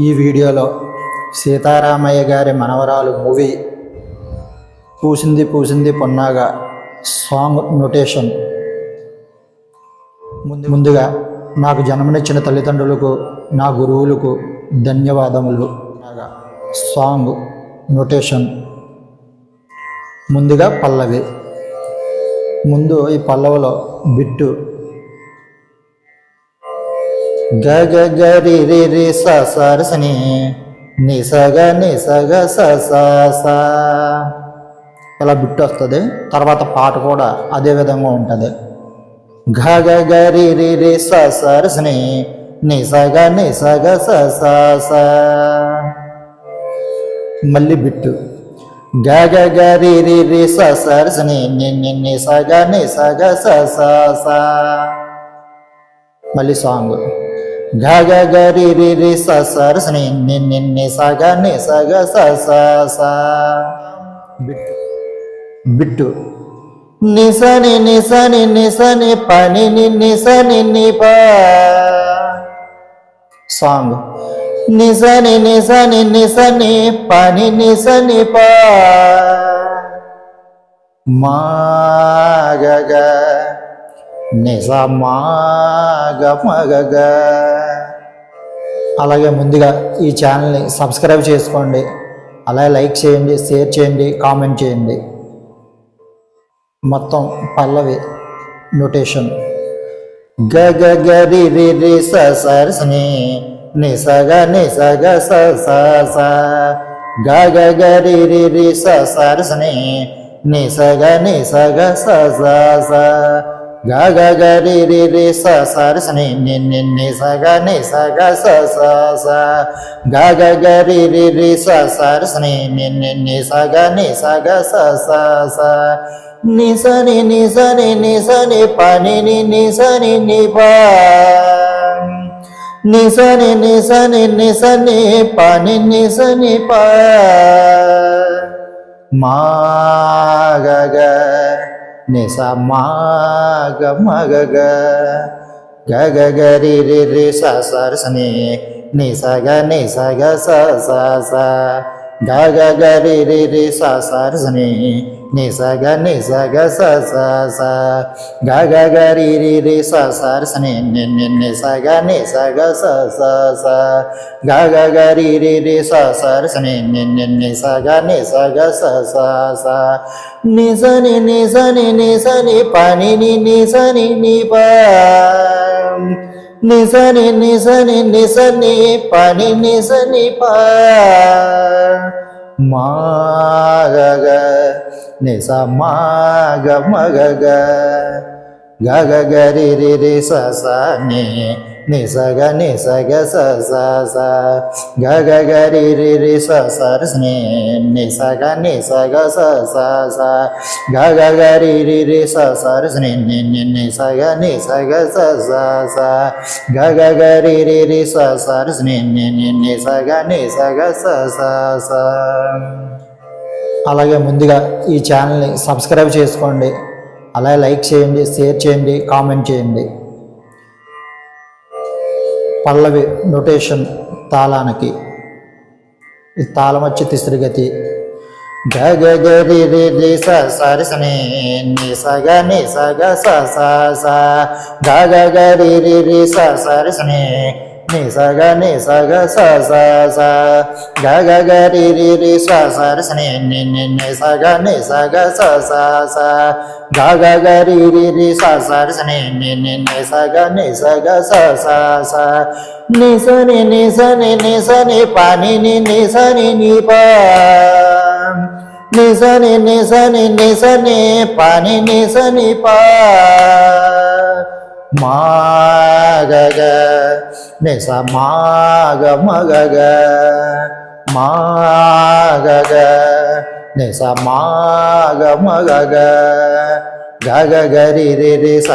ఈ వీడియోలో సీతారామయ్య గారి మనవరాలు మూవీ పూసింది పూసింది పొన్నాగా సాంగ్ నొటేషన్. ముందు ముందుగా నాకు జన్మనిచ్చిన తల్లిదండ్రులకు నా గురువులకు ధన్యవాదములు. Song notation. ముందుగా పల్లవి. ముందు ఈ పల్లవిలో బిట్టు గగ గ రి రి సరసని నిసగ నిసగ స స స ఇలా బిట్టు వస్తుంది. తర్వాత పాట కూడా అదే విధంగా ఉంటుంది. ఘ గ రి రి సరసని నిసగ నిసగ స స స మళ్ళీ బిట్టు. గగ గరి రి రి సరసని నిన్ని నిసగ నిసగ ని. ని స స. మళ్ళీ సాంగ్. గ గ గ రి రి రి స స ర స ని ని ని ని స గ ని స గ స స స బిట్టు బిట్టు ని స ని ని స ని ని స ని ప ని ని ని స ని ని ప సాంగ్ని స ని ని స ని ని స ని ప ని ని స ని ప మా గ గ నిజ మా గ మ గ గ అలాగే ముందుగా ఈ ఛానల్ని సబ్స్క్రైబ్ చేసుకోండి. అలాగే లైక్ చేయండి షేర్ చేయండి కామెంట్ చేయండి. మొత్తం పల్లవి నోటేషన్ గ గ గ రి రి రి స స స ని ని స గ ని స గ స స స. గ గ గ రి రి రి స స ని ని స గ ని స గ స స స. గ గ గ రి రి రి స స ర స ని ని ని ని స గ ని స గ స స స గ గ గ రి రి రి స స ర స ని ని ని ని స గ ని స గ స స స ని స ని ని స ని ని స ని ప ని ని ని స ని ని ప ని స ని ని స ని ని స ని ప ని ని స ని ప మా గ గ ని స మా గ మ గ గ గ గ గ రి రి రి స స స గ గ గ రి రి రి స స ర ని ని స గ ని స గ స స స గ గ గ రి రి రి స స ర స ని ని ని ని స గ ని స గ స స స గ గ గ రి రి రి స స ర స ని ని ని ని స గ ని స గ స స స ని స ని ని స ని ని స ని ప ని ని ని స ని ని ప ని స ని ని స ని ని స ని ప ని ని స ని ప మా గ గ ని స రి రి స స ని ని స గ ని స గ స స స గ గ రి రి రి స స ర ని ని స గ ని స గ స స స గ గ రి రి రి స స ర ని ని ని ని స గ ని స గ స స స గ గ రి రి రి స స ర ని ని ని ని స గ ని స గ స స స అలాగే ముందుగా ఈ ఛానల్ని సబ్స్క్రైబ్ చేసుకోండి. అలాగే లైక్ చేయండి షేర్ చేయండి కామెంట్ చేయండి. పల్లవి నొటేషన్ తాళానికి. ఈ తాళం వచ్చి తిసరిగతి గ రి రి రి స స రి ని సగ స గ ని స స స స. గ రి రి రి స స రి స ని ని స గ ని స గ స స స గ గ గ రి రి రి స స రి స ని ని ని ని స గ ని స గ స స స గ గ గ రి రి రి స స రి స ని ని ని ని స గ ని స గ స స స ని స ని ని స ని ని స ని ప ని ని ని స ని ని ప ని స ని ని స ని ని స ని గరి ని ని స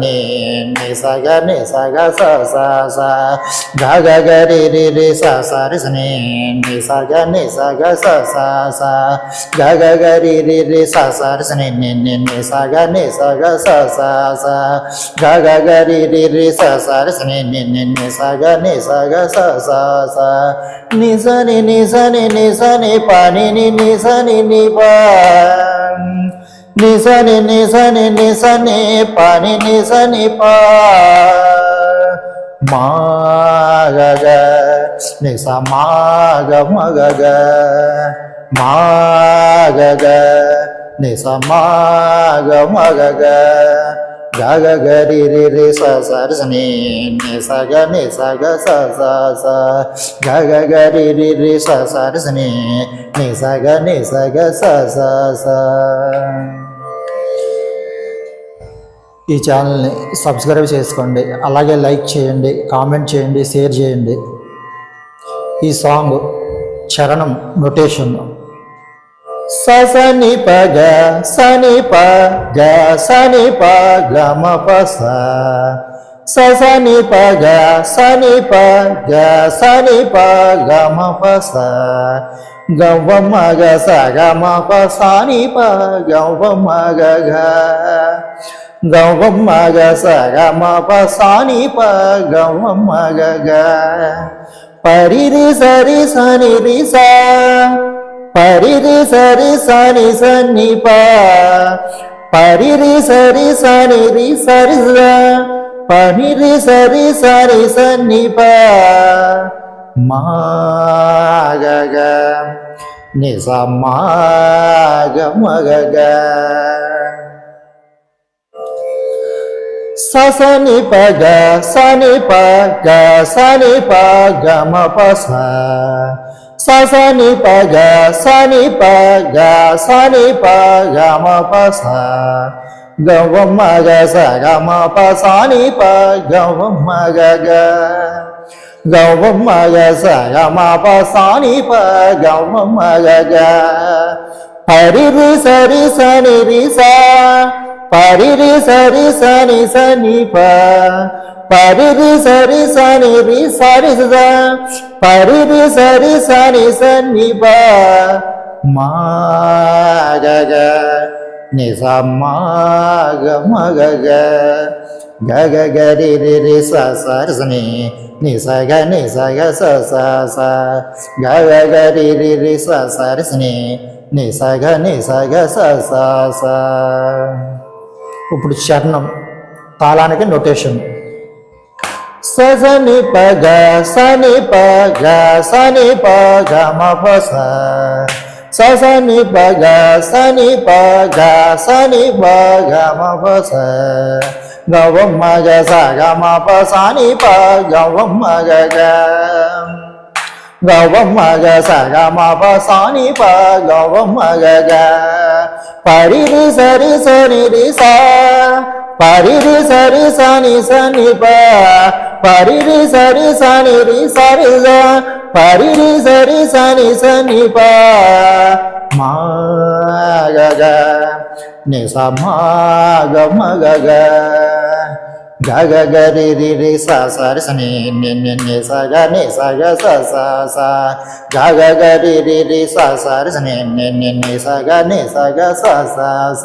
ని ప మా గ గ ని స మా గ మ గ గ మా గ గ ని స మా గ మ గ గ గ గ గ గ రి రి రి స స ని ని స గ ని స గ స స స రి రి స స రి స ని ని స గ ని స గ స స స రి రి స స రి స ని ని ని ని స గ ని స గ స స స రి రి స స రి స ని ని ని ని స గ ని స గ స స స ని స ని ని స ని ని స ని ప ని ని ని స ని ని ప నిసని నిసని నిసని పని నిసని ని మాగగ నిస మాగ మగగ. ని ని స ని ప మా రి రి రి స స రి స స స స. స స రి రి రి స స రి స స స స. ఈ ఛానల్ని సబ్స్క్రైబ్ చేసుకోండి. అలాగే లైక్ చేయండి కామెంట్ చేయండి షేర్ చేయండి. ఈ సాంగ్ చరణం నొటేషన్. సని ప గ సని ప గ సని ప గ మ ప స సని ప గ సని ప గ సని ప గ మ ప స గ మ గ స గ మ ప సని ప గ వ గ. గ గ వ మ గ స గ మ ప స ని ప గ వ మ గ గ పరి రి స రి స ని రి స పరి రి సరి సని సని ప సని పగ సని పగ సని పగ గ సని పగ సని పగ సని పగ గ గవ మగ గ సని స గ వ ప స ని ప గ. గవ మగ గ గ స గ మ ప స ని ప గ. వ పరి రి సరి సని రి స పరి రి సరి సని సని ప పరి రి సరి సని రి సరి స పరి రి సరి సని సని ప మా గ గ ని స మా గ మ గ గ గ గ గ రి రి రి స ఇప్పుడు చరణం తాళానికి నొటేషన్ సని పగ సని పగ సని పగ మపస. సని పగ సని పగ సని పగ మపస. గవం మగ సగ మప సని పగ గవం మగ ని ప సాని ప గ మ సరి స గ వ సరి సని సని ప స సరి సని రి సరి రి సరి సని సని ప పరి నిస స రి స ని రి రి స సరి రి స ని ని ని స గ ని ని స గ ని స గ స స స గ గ రి రి రి స స స ని ని ని ని స గ ని స గ స స స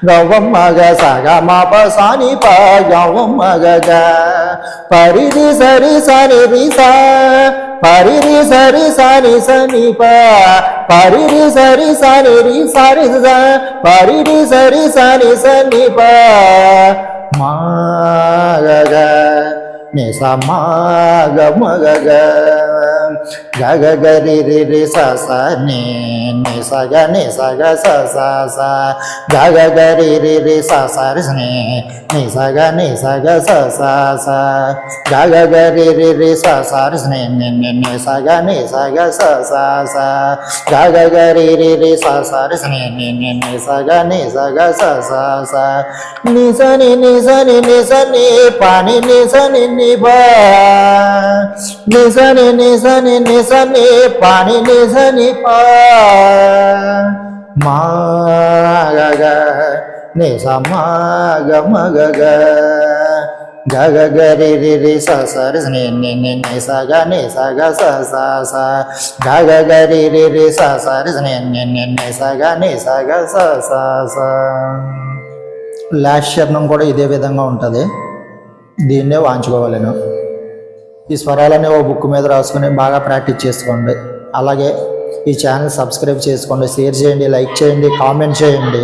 స ని ప గ స ని ప గ మ ప స గ వ మ గ స గ మ ప స ని ప గ వ మ గ గ గ వ మ రి రి స గ ని స గ గగ గరి రి రి స స ని ని స గ ని స గ స స స గగ గరి రి రి స స రి ని ని స గ ని స గ స స స గగ గరి రి రి స స రి ని ని ని ని స గ ని స గ స స స గగ గరి రి రి స స రి ని ని ని ని స గ ని స గ స స స ని స ని ని స ని ని స ని ప ని ని స ని ని ప ని స ని ని స ని ని స ని ప ని ని స ని ప. గగ గ రి రి రి స స రి స ని ని ని ని స గ ని స గ స స స. రి రి రి స స రి ని ని ని ని స గ ని స గ స స స. లాస్ట్ చరణం కూడా ఇదే విధంగా ఉంటుంది. దీన్నే వాంచుకోవాలను. ఈ స్వరాలని ఓ బుక్ మీద రాసుకుని బాగా ప్రాక్టీస్ చేసుకోండి. అలాగే ఈ ఛానల్ సబ్స్క్రైబ్ చేసుకోండి షేర్ చేయండి లైక్ చేయండి కామెంట్ చేయండి.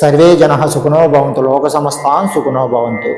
సర్వే జన సుఖనో భవంతు లోక సమస్తాన్ సుఖనో భవంతు.